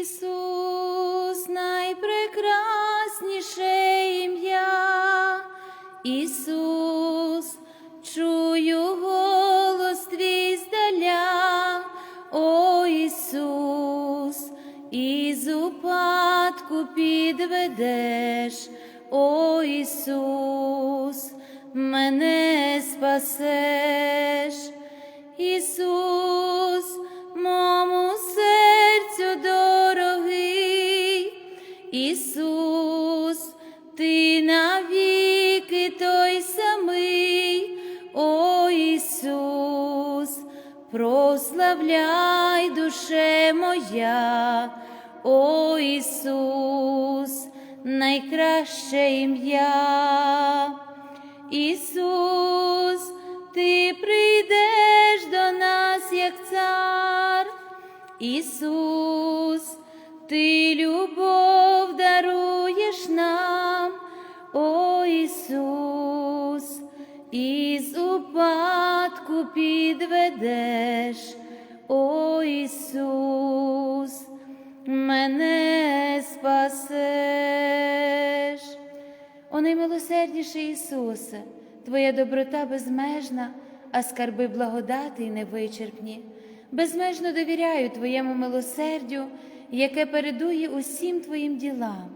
Ісус, найпрекрасніше ім'я. Ісус, чую голос твій здаля, о Ісус, із упадку підведеш, о Ісус, мене спасеш. Ісус, ти навіки той самий, о Ісус, прославляй душе моя, о Ісус, найкраще ім'я. Ісус, ти прийдеш до нас, як цар. Ісус, ти любов Ісус, із упадку підведеш, о Ісус, мене спасеш. О наймилосердніший Ісусе, Твоя доброта безмежна, а скарби благодати й невичерпні. Безмежно довіряю Твоєму милосердю, яке передує усім Твоїм ділам.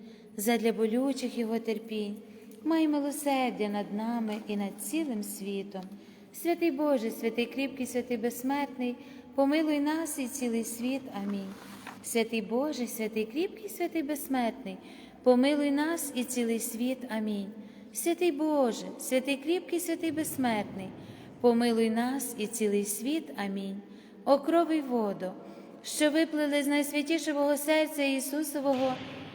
задля болючих його терпінь, май милосердя над нами і над цілим світом. Святий Боже, святий кріпкий, святий безсмертний, помилуй нас і цілий світ. Амінь. Святий Боже, святий кріпкий, святий безсмертний, помилуй нас і цілий світ. Амінь. Святий Боже, святий кріпкий, святий безсмертний, помилуй нас і цілий світ. Амінь. О крови воду, що виплили з найсвятішого серця Ісусового,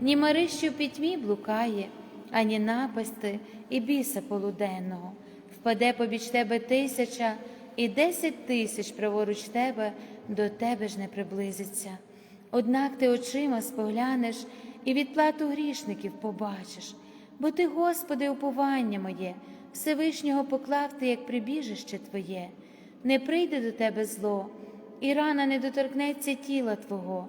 ні мари, в пітьмі блукає, ані напасти і біса полуденного. Впаде побіч тебе тисяча, і десять тисяч праворуч тебе до тебе ж не приблизиться. Однак ти очима споглянеш і відплату грішників побачиш, бо ти, Господи, уповання моє, Всевишнього поклав ти, як прибіжище Твоє, не прийде до тебе зло, і рана не доторкнеться тіла Твого,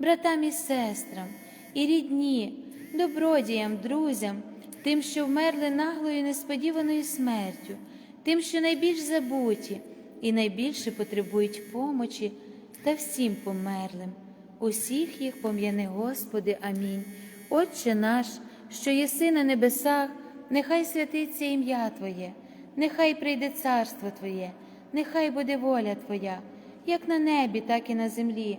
братам і сестрам, і рідні, добродіям, друзям, тим, що вмерли наглою несподіваною смертю, тим, що найбільш забуті і найбільше потребують помочі та всім померлим. Усіх їх пом'яни, Господи, амінь. Отче наш, що єси на небесах, нехай святиться ім'я Твоє, нехай прийде царство Твоє, нехай буде воля Твоя, як на небі, так і на землі.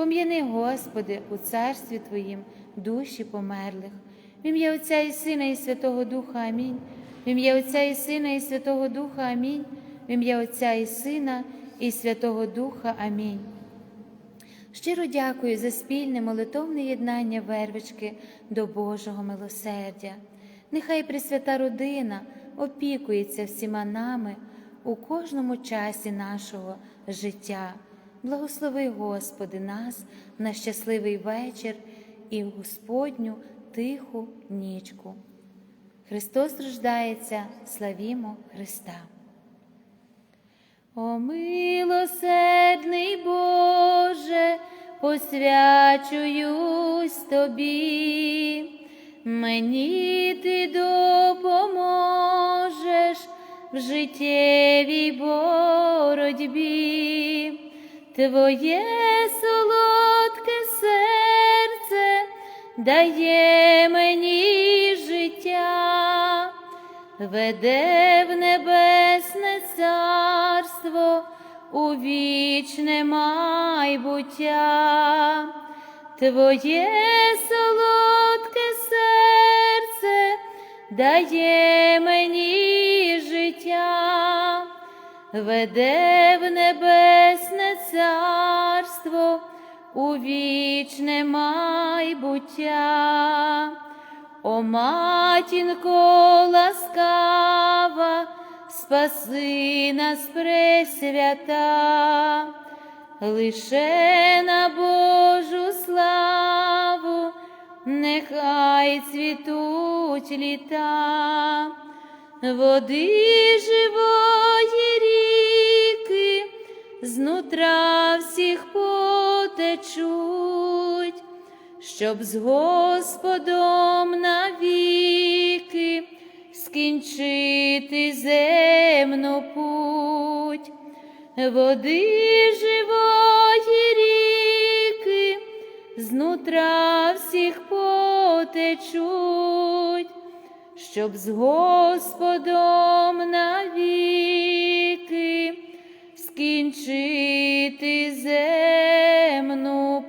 Пом'яни, Господи, у царстві Твоїм душі померлих. В ім'я Отця і Сина, і Святого Духа Амінь. В ім'я Отця і Сина, і Святого Духа. Амінь. В ім'я Отця і Сина, і Святого Духа. Амінь. Щиро дякую за спільне молитовне єднання вервички до Божого милосердя. Нехай Пресвята родина опікується всіма нами у кожному часі нашого життя. Благослови, Господи, нас на щасливий вечір і Господню тиху нічку. Христос рождається, славімо Христа. О милосердний Боже, посвячуюсь тобі, мені ти допоможеш в життєвій боротьбі, Твоє солодке серце дає мені життя веде в небесне царство у вічне майбуття, Твоє солодке серце дає мені життя, веде в небесне царство у вічне майбуття. О матінко ласкава, спаси нас пресвята, лише на Божу славу, нехай цвітуть літа, води живої ріки, знутра всіх потечуть щоб з Господом навіки скінчити земну путь, води живої ріки, знутра всіх потечуть, щоб з Господом навіки скінчити земну